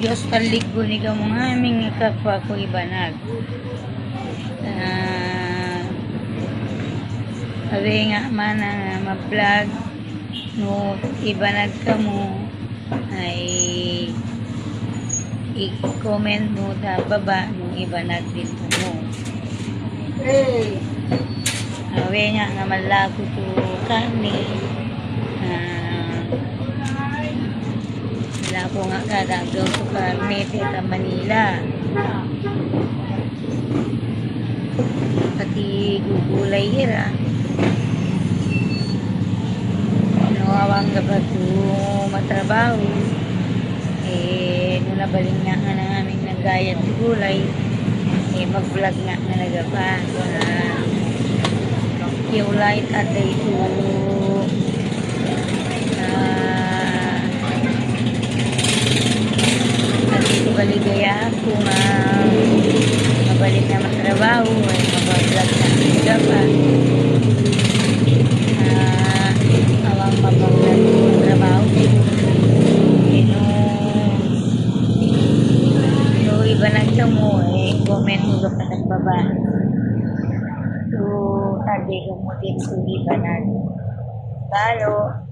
Diyos talik ko ni ka mga aming kapwa ko ibanag. Ah, sabi nga man nga ma-vlog no ibanag ka mo ay i-comment mo sa baba no ibanag dito mo. Hey! Sabi nga nga malago to kami. ako nga kada go to Manila. Pati gugulay here ah. Nawawang gabag matrabaho. Eh, nung nabaling na nga ng aming nagayat gulay, eh mag-vlog nga na nagapa. Ah, uh, you light at day 2. 15